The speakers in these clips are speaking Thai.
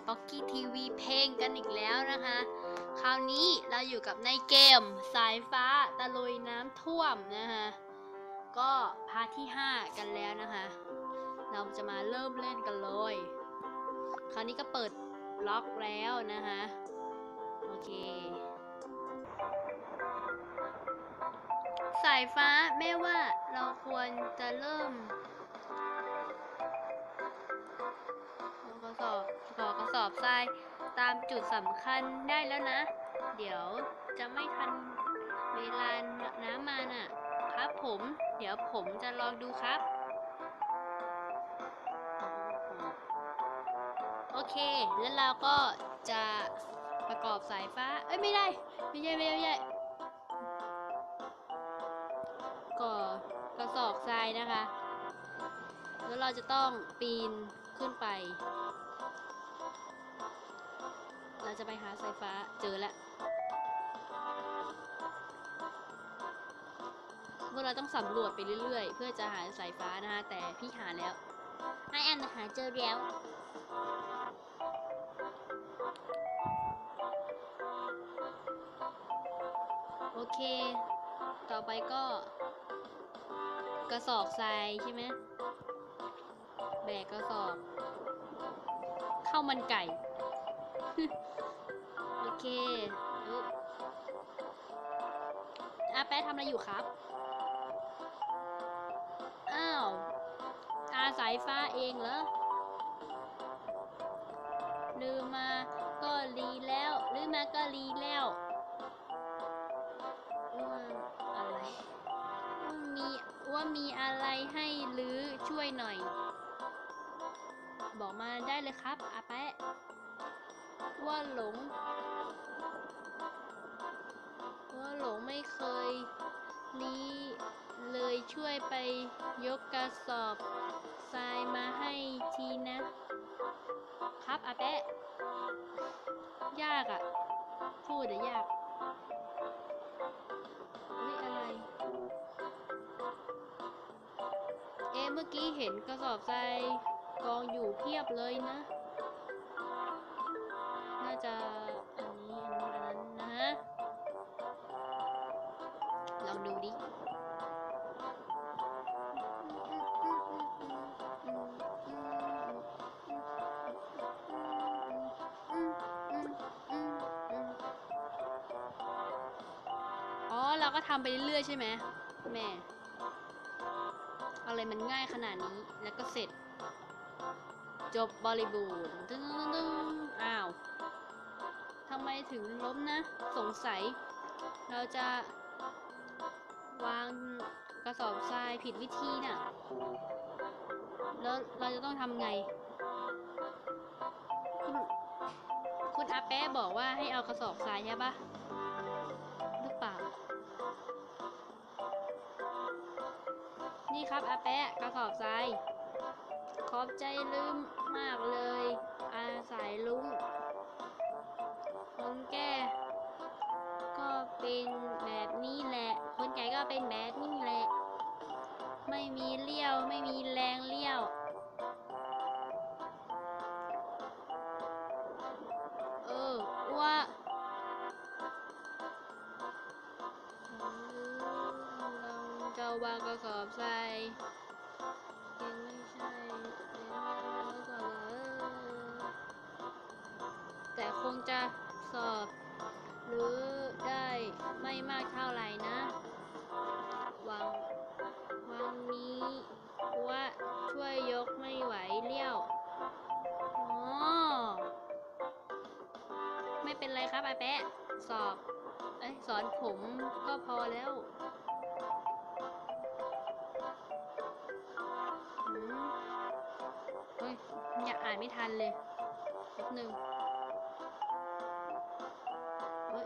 การ p o c k y TV เพลงกันอีกแล้วนะคะ คราวนี้เราอยู่กับในเกมสายฟ้าตะลุยน้ำท่วมนะคะก็พาร์ทที่ 5 กันแล้วนะคะ เราจะมาเริ่มเล่นกันเลย คราวนี้ก็เปิดล็อกแล้วนะคะโอเค สายฟ้าแม่ว่าเราควรจะเริ่ม อกระสอบทรายตามจุดสำคัญได้แล้วนะ เดี๋ยวจะไม่ทันเวลาน้ำมาน่ะ ครับผม เดี๋ยวผมจะลองดูครับ โอเค แล้วเราก็จะประกอบสายฟ้า เอ้ยไม่ได้ ไม่ใช่ไม่ใช่ไม่ใช่ก่อกระสอบทรายนะคะ แล้วเราจะต้องปีนขึ้นไป เราจะไปหาสายฟ้าเจอแล้วพวกเราต้องสำรวจไปเรื่อยๆ เพื่อจะหาสายฟ้านะคะแต่พี่หาแล้วไอแอนหาเจอแล้ว โอเค ต่อไปก็ กระสอบทรายใช่ไหมแบกกระสอบข้าวมันไก่ โอเคอึ๊บอาแป๊ะทำอะไรอยู่ครับ อ้าว อาสายฟ้าเองเหรอ ลืมมาก็รีแล้ว ลืมมาก็รีแล้วว่าอะไรว่ามีว่ามีอะไรให้ลือช่วยหน่อย บอกมาได้เลยครับอาแปะ ว่าหลง ว่าหลงไม่เคย นี้เลยช่วยไปยกกระสอบทรายมาให้ทีนะ ครับอาแปะ ยากอะพูดอะยากเฮ้ยอะไร เอ๊ะเมื่อกี้เห็นกระสอบทรายกองอยู่เพียบเลยนะ ทำไปเรื่อยๆใช่ไหมแม่อะไรมันง่ายขนาดนี้แล้วก็เสร็จ จบบริบูรณ์ตึ้งตึ้งตึ้งอ้าวทำไมถึงล้มนะ สงสัย เราจะ วางกระสอบทรายผิดวิธีน่ะ แล้วเราจะต้องทำไง คุณคุณอาแป๊ะบอกว่าให้เอากระสอบทรายใช่ปะ นี่ครับอาแปะกระสอบทราย ขอบใจลืมมากเลย อาสายลุงคนแก่ก็เป็นแบบนี้แหละ คนแก่ก็เป็นแบบนี้แหละ ไม่มีเลี้ยวไม่มีแรงเลี้ยว เราจะวางกระสอบทรายยังไม่ใช่แล้วก็เลยแต่คงจะสอบ หรือได้ไม่มากเท่าไหร่นะวางวางนี้ว่าช่วยยกไม่ไหวเลี้ยวอ๋อไม่เป็นไรครับไอแปะ สอบ เอ้ยสอนผมก็พอแล้ว ฮ้ยอยากอ่านไม่ทันเลยแป๊บหนึ่งเฮ้ย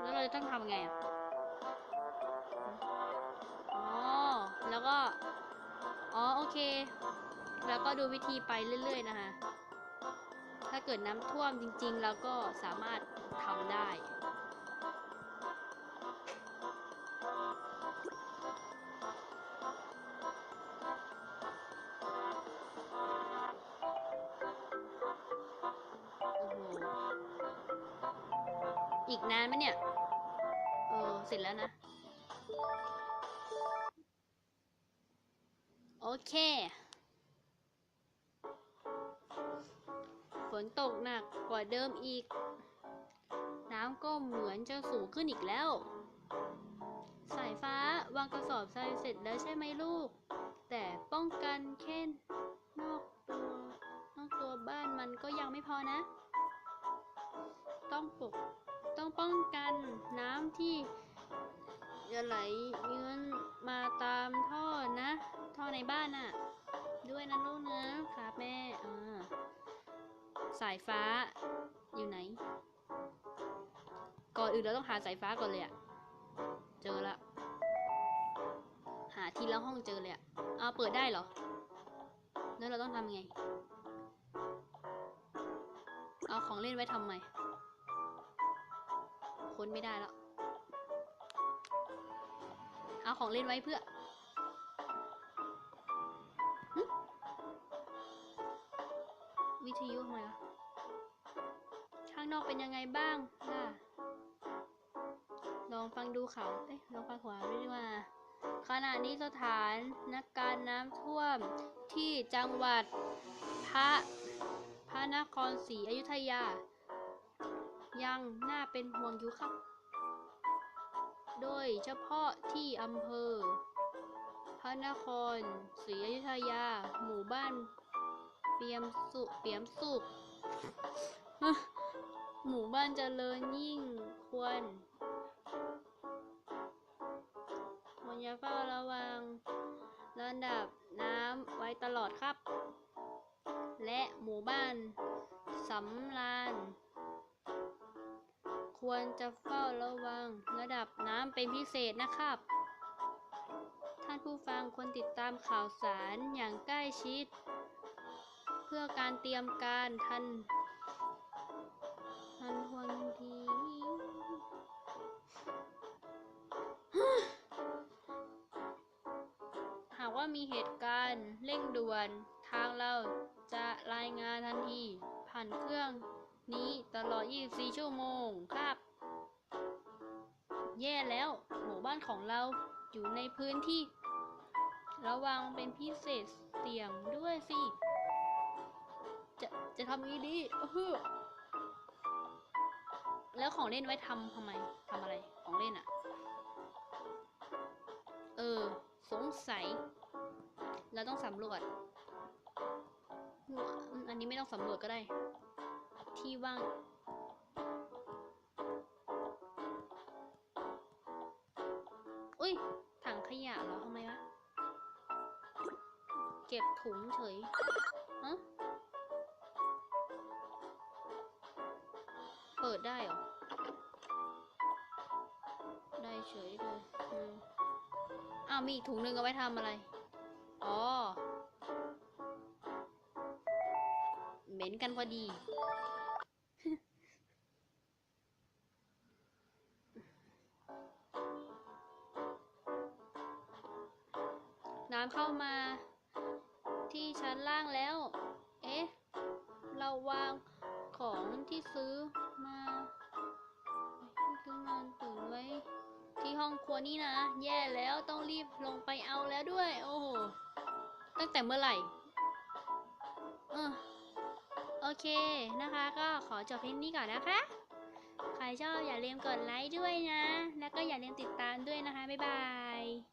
แล้วเราจะต้องทำไงอะอ๋อ แล้วก็ อ๋อ โอเค แล้วก็ดูวิธีไปเรื่อย ๆ นะคะถ้าเกิดน้ำท่วมจริงๆเราก็สามารถทำได้ อีกนานไหมเนี่ย เออ เสร็จแล้วนะ โอเค ฝนตกหนักกว่าเดิมอีก น้ำก็เหมือนจะสูงขึ้นอีกแล้ว สายฟ้าวางกระสอบทรายเสร็จแล้วใช่ไหมลูก แต่ป้องกันแค่นอกตัวนอกตัวบ้านมันก็ยังไม่พอนะ ต้องปก ต้องป้องกันน้ำที่จะไหลเยือนมาตามท่อนะ ท่อในบ้านน่ะ ด้วยนะลูกนะครับแม่อ่าสายฟ้าอยู่ไหน ก่อนอื่นเราต้องหาสายฟ้าก่อนเลยอะเจอละหาทีละห้องเจอเลยอะเอาเปิดได้เหรอ แล้วเราต้องทำไง เอาของเล่นไว้ทำไม ค้นไม่ได้แล้ว เอาของเล่นไว้เพื่อวิทยุทำไมวะข้างนอกเป็นยังไงบ้างล่ะลองฟังดูเขาวเอ้ยลองฟังขวาด้วยดีกว่า ขณะนี้สถานนักการน้ำท่วมที่จังหวัดพระพระนครศรีอยุธยา ยังน่าเป็นห่วงอยู่ครับ โดยเฉพาะที่อำเภอ พระนครศรีอยุธยา หมู่บ้าน เปียมสุเปียมสุข หมู่บ้านเจริญยิ่งควรควรจะเฝ้าระวังระดับน้ำไว้ตลอดครับ และหมู่บ้านสำราน ควรจะเฝ้าระวังระดับน้ำเป็นพิเศษนะครับ ท่านผู้ฟังควรติดตามข่าวสารอย่างใกล้ชิด เพื่อการเตรียมการทันทันทวนทีหากว่ามีเหตุการณ์เร่งด่วนทางเราจะรายงานทันทีผ่านเครื่อง นี้ตลอด 24 ชั่วโมงครับ แย่แล้ว หมู่บ้านของเราอยู่ในพื้นที่ ระวังเป็นพิเศษเสี่ยงด้วยสิ จะจะทำงี้ดีแล้วของเล่นไว้ทำทำไมทำอะไรของเล่นอะเออ สงสัย เราต้องสำรวจ อันนี้ไม่ต้องสำรวจก็ได้ ที่ว่างอุ้ย ถังขยะเหรอทำไมวะ เก็บถุงเฉยฮะเปิดได้เหรอ ได้เฉยเลยอ้าวมีอีกถุงหนึ่งเอาไว้ทำอะไร อ๋อ เหม็นกันพอดี น้ำเข้ามา ที่ชั้นล่างแล้ว เอ๊ะ เราวางของที่ซื้อมาที่ซื้อมาตื่นไว้ ที่ห้องครัวนี่นะ แย่แล้วต้องรีบลงไปเอาแล้วด้วย โอ้โห ตั้งแต่เมื่อไหร่เออโอเคนะคะ ก็ขอจบเพลงนี้ก่อนนะคะ ใครชอบอย่าลืมกดไลค์ด้วยนะ แล้วก็อย่าลืมติดตามด้วยนะคะ บ๊ายบาย